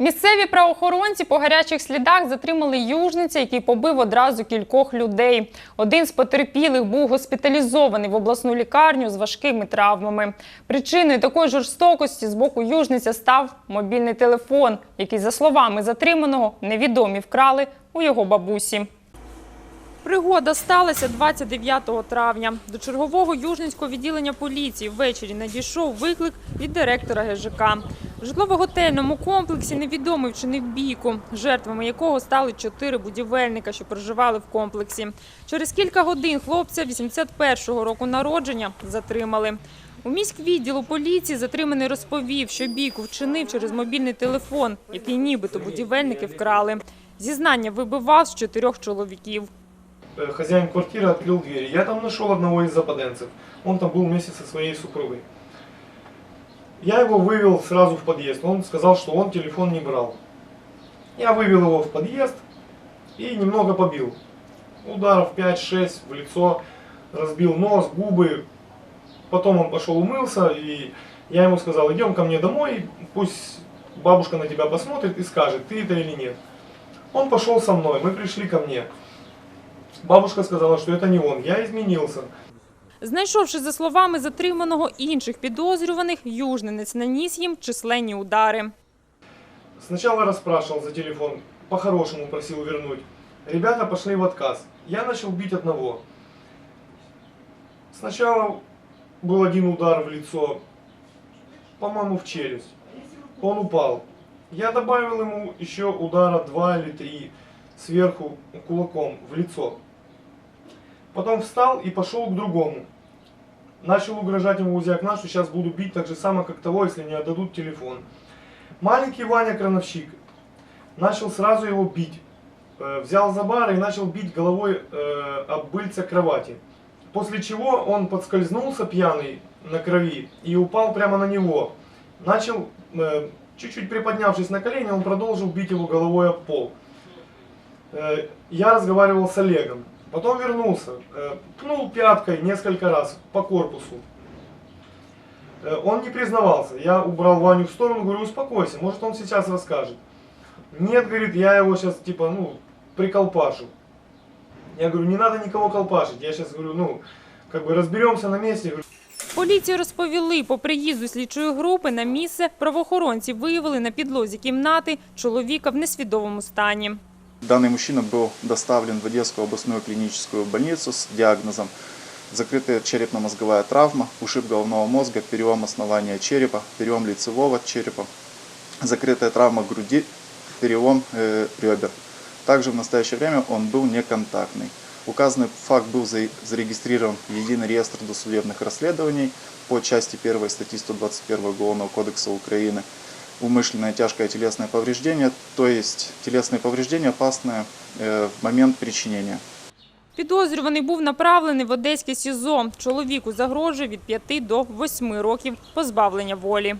Місцеві правоохоронці по гарячих слідах затримали южниця, який побив одразу кількох людей. Один з потерпілих був госпіталізований в обласну лікарню з важкими травмами. Причиною такої жорстокості з боку южниця став мобільний телефон, який, за словами затриманого, невідомі вкрали у його бабусі. Пригода сталася 29 травня. До чергового южницького відділення поліції ввечері надійшов виклик від директора ГЖК. В житлово-готельному комплексі невідомий вчинив бійку, жертвами якого стали чотири будівельника, що проживали в комплексі. Через кілька годин хлопця 81-го року народження затримали. У міськвідділу поліції затриманий розповів, що бійку вчинив через мобільний телефон, який нібито будівельники вкрали. Зізнання вибивав з чотирьох чоловіків. Э, хозяин квартиры открыл дверь. Я там нашел одного из западенцев. Он там был вместе со своей супругой. Я его вывел сразу в подъезд. Он сказал, что он телефон не брал. Я вывел его в подъезд и немного побил. Ударов 5-6 в лицо, разбил нос, губы. Потом он пошел умылся, и я ему сказал, идем ко мне домой, пусть бабушка на тебя посмотрит и скажет, ты это или нет. Он пошел со мной, мы пришли ко мне. Бабушка сказала, что это не он, я изменился. Знайшовши, за словами затриманого інших підозрюваних, южненець наніс їм численні удари. Сначала расспрашивал за телефон, по-хорошему просил вернуть. Ребята пошли в отказ. Я начал бить одного. Сначала был один удар в лицо, по-моему, в челюсть. Он упал. Я добавил ему еще удара два или три сверху кулаком в лицо. Потом встал и пошел к другому. Начал угрожать ему возле окна, что сейчас буду бить так же само, как того, если не отдадут телефон. Маленький Ваня Крановщик начал сразу его бить. Э, Взял за бар и начал бить головой э, об быльце кровати. После чего он подскользнулся пьяный на крови и упал прямо на него. Начал, э, чуть-чуть приподнявшись на колени, он продолжил бить его головой об пол. Э, Я разговаривал с Олегом. Потом вернулся, э, пнул пяткой несколько раз по корпусу. Э, Он не признавался. Я убрал Ваню в сторону, говорю, успокойся, может он сейчас расскажет. Нет, говорит, я его сейчас типа, ну, приколпашу. Я говорю, не надо никого колпашить. Я сейчас говорю, ну, как бы разберемся на месте. Говорю, Поліції розповіли, по приїзду слідчої групи на місце правоохоронці виявили на підлозі кімнати чоловіка в несвідомому стані. Данный мужчина был доставлен в Одесскую областную клиническую больницу с диагнозом закрытая черепно-мозговая травма, ушиб головного мозга, перелом основания черепа, перелом лицевого черепа, закрытая травма груди, перелом э, ребер. Также в настоящее время он был неконтактный. Указанный факт был за- зарегистрирован в Единый реестр досудебных расследований по части 1 статьи 121 Уголовного кодекса Украины умышленное тяжкое телесное повреждение, то есть телесные повреждения опасные э, в момент причинения. Підозрюваний був направлений в Одеське СІЗО. Чоловіку загрожує від 5 до 8 років позбавлення волі.